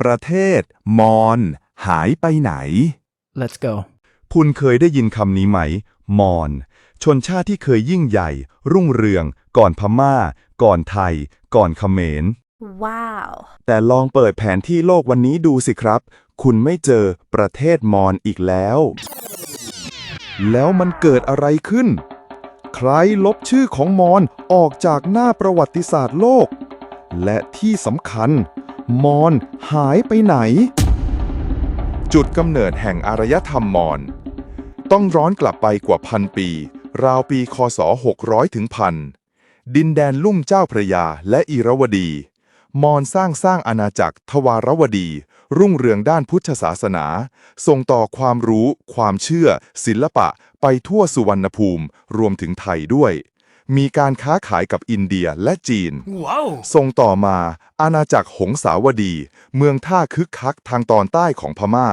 ประเทศ มอญหายไปไหน Let's go. คุณเคยได้ยินคำนี้ไหม มอญชนชาติที่เคยยิ่งใหญ่ รุ่งเรือง ก่อนพม่า ก่อนไทย ก่อนเขมร Wow. แต่ลองเปิดแผนที่โลกวันนี้ดูสิครับ คุณไม่เจอประเทศมอญอีกแล้ว แล้วมันเกิดอะไรขึ้น ใครลบชื่อของมอญออกจากหน้าประวัติศาสตร์โลก และที่สำคัญ มอญหายไปไหน จุดกำเนิดแห่งอารยธรรมมอญต้องร้อนกลับไปกว่าพันปี ราวปีคศ 600 ถึงพันดินแดนลุ่มเจ้าพระยาและอิรวดี มอญสร้างสร้างอาณาจักรทวารวดี รุ่งเรืองด้านพุทธศาสนา ส่งต่อความรู้ ความเชื่อ ศิลปะไปทั่วสุวรรณภูมิ รวมถึงไทยด้วย มีการค้าขายกับอินเดียและจีน Wow. ส่งต่อมาอาณาจักรหงสาวดี เมืองท่าคึกคักทางตอนใต้ของพม่า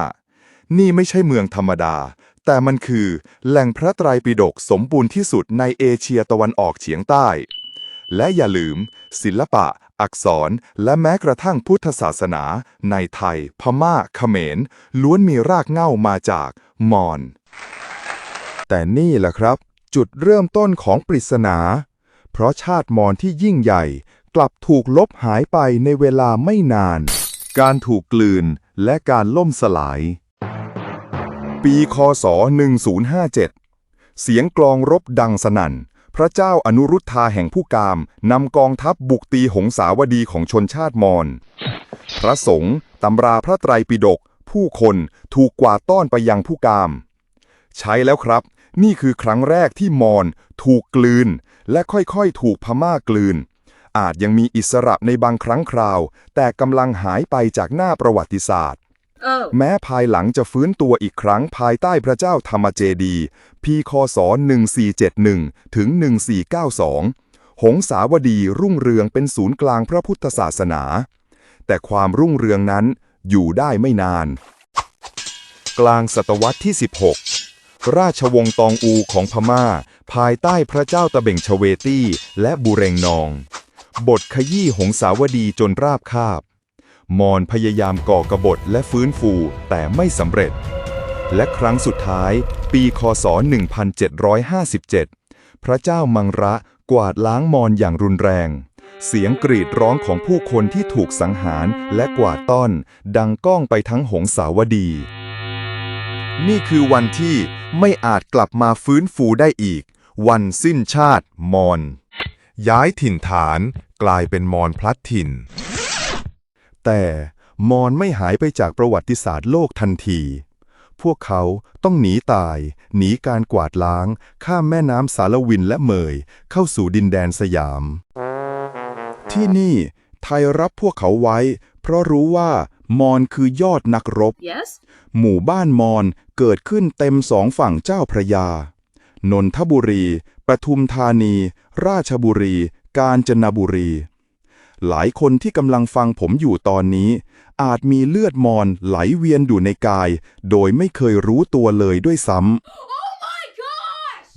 นี่ไม่ใช่เมืองธรรมดา แต่มันคือแหล่งพระไตรปิฎกสมบูรณ์ที่สุดในเอเชียตะวันออกเฉียงใต้ และอย่าลืม ศิลปะ อักษร และแม้กระทั่งพุทธศาสนา ในไทย พม่า เขมร ล้วนมีรากเหง้ามาจากมอญแต่นี่แหละครับ จุดเริ่มต้นของปริศนา เพราะชาติมอญที่ยิ่งใหญ่ กลับถูกลบหายไปในเวลาไม่นาน การถูกกลืนและการล่มสลาย ปีคศ 1057 เสียงกลองรบดังสนั่น พระเจ้าอนุรุทธาแห่งผู้กามนำกองทัพบุกตีหงสาวดีของชนชาติมอญพระสงฆ์ตำราพระไตรปิฎกผู้คนถูกกวาดต้อนไปยังผู้กาม ใช้แล้วครับ นี่คือครั้งแรกที่มอญถูกกลืน และค่อยๆ ถูกพม่ากลืน อาจยังมีอิสระในบางครั้งคราว แต่กำลังหายไปจากหน้าประวัติศาสตร์ Oh. แม้ภายหลังจะฟื้นตัวอีกครั้งภายใต้พระเจ้าธรรมเจดีย์พีคศ 1471 ถึง 1492 หงสาวดีรุ่งเรืองเป็นศูนย์กลางพระพุทธศาสนา แต่ความรุ่งเรืองนั้นอยู่ได้ไม่นาน กลางศตวรรษที่ 16 ราชวงศ์ตองอูของพม่า ภายใต้พระเจ้าตะเบ่งชเวตี้ และบุเรงนอง บทขยี้หงสาวดีจนราบคาบ มอญพยายามก่อกบฏและฟื้นฟูแต่ไม่สำเร็จ และครั้งสุดท้าย ปีคศ 1757 พระเจ้ามังระกวาดล้างมอญอย่างรุนแรง เสียงกรีดร้องของผู้คนที่ถูกสังหารและกวาดต้อน ดังก้องไปทั้งหงสาวดี นี่คือวันที่ไม่อาจกลับมาฟื้นฟูได้อีก วันสิ้นชาติมอญย้ายถิ่นฐานกลายเป็นมอญพลัดถิ่น แต่มอญไม่หายไปจากประวัติศาสตร์โลกทันที พวกเขาต้องหนีตาย หนีการกวาดล้าง ข้ามแม่น้ำสารวินและเมย เข้าสู่ดินแดนสยาม ที่นี่ไทยรับพวกเขาไว้ เพราะรู้ว่า มอญคือยอดนักรบ Yes. หมู่บ้านมอญเกิดขึ้นเต็มสองฝั่งเจ้าพระยา นนทบุรี ปทุมธานี ราชบุรี กาญจนบุรี หลายคนที่กำลังฟังผมอยู่ตอนนี้ อาจมีเลือดมอญไหลเวียนอยู่ในกาย โดยไม่เคยรู้ตัวเลยด้วยซ้ำ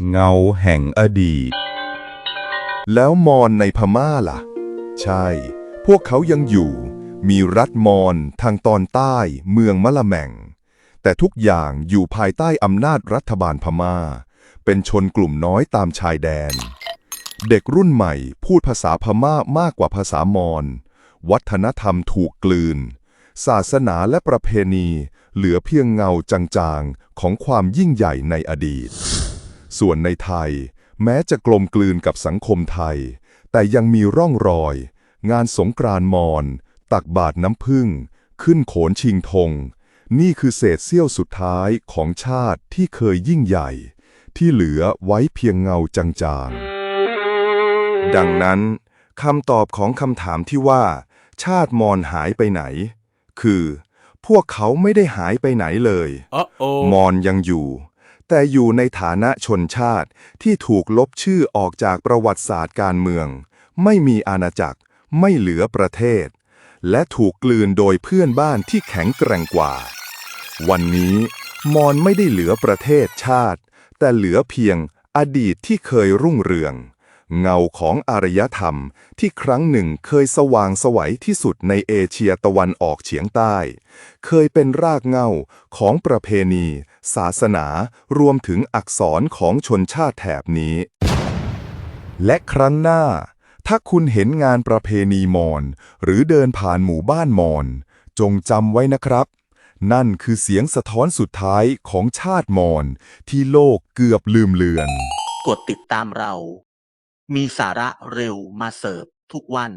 เงาแห่งอดีต แล้วมอญในพม่าล่ะ ใช่ พวกเขายังอยู่ มีรัฐมอญทางตอนใต้เมืองมะละแม่ง แต่ทุกอย่างอยู่ภายใต้อำนาจรัฐบาลพม่า เป็นชนกลุ่มน้อยตามชายแดน เด็กรุ่นใหม่พูดภาษาพม่ามากกว่าภาษามอญวัฒนธรรมถูกกลืน ศาสนาและประเพณีเหลือเพียงเงาจางๆ ของความยิ่งใหญ่ในอดีต ส่วนในไทย แม้จะกลมกลืนกับสังคมไทย แต่ยังมีร่องรอย งานสงกรานมอญ ตักบาตรน้ำพึ่ง ขึ้นโขนชิงธง นี่คือเศษเสี้ยวสุดท้ายของชาติที่เคยยิ่งใหญ่ ที่เหลือไว้เพียงเงาจางๆ ดังนั้นคำตอบของคำถามที่ว่า ชาติมอญหายไปไหน คือ พวกเขาไม่ได้หายไปไหนเลย Uh-oh. มอญยังอยู่ แต่อยู่ในฐานะชนชาติที่ถูกลบชื่อออกจากประวัติศาสตร์การเมือง ไม่มีอาณาจักร ไม่เหลือประเทศ และถูกกลืนโดยเพื่อนบ้านที่แข็งแกร่งกว่า วันนี้มอญไม่ได้เหลือประเทศชาติ แต่เหลือเพียงอดีตที่เคยรุ่งเรือง เงาของอารยธรรมที่ครั้งหนึ่งเคยสว่างสวัยที่สุดในเอเชียตะวันออกเฉียงใต้ เคยเป็นรากเงาของประเพณี ศาสนา รวมถึงอักษรของชนชาติแถบนี้ และครั้งหน้า ถ้าคุณเห็นงานประเพณีมอญหรือเดินผ่านหมู่บ้านมอญจงจำไว้นะครับ นั่นคือเสียงสะท้อนสุดท้ายของชาติมอญที่โลกเกือบลืมเลือน กดติดตามเรา มีสาระเร็วมาเสิร์ฟทุกวัน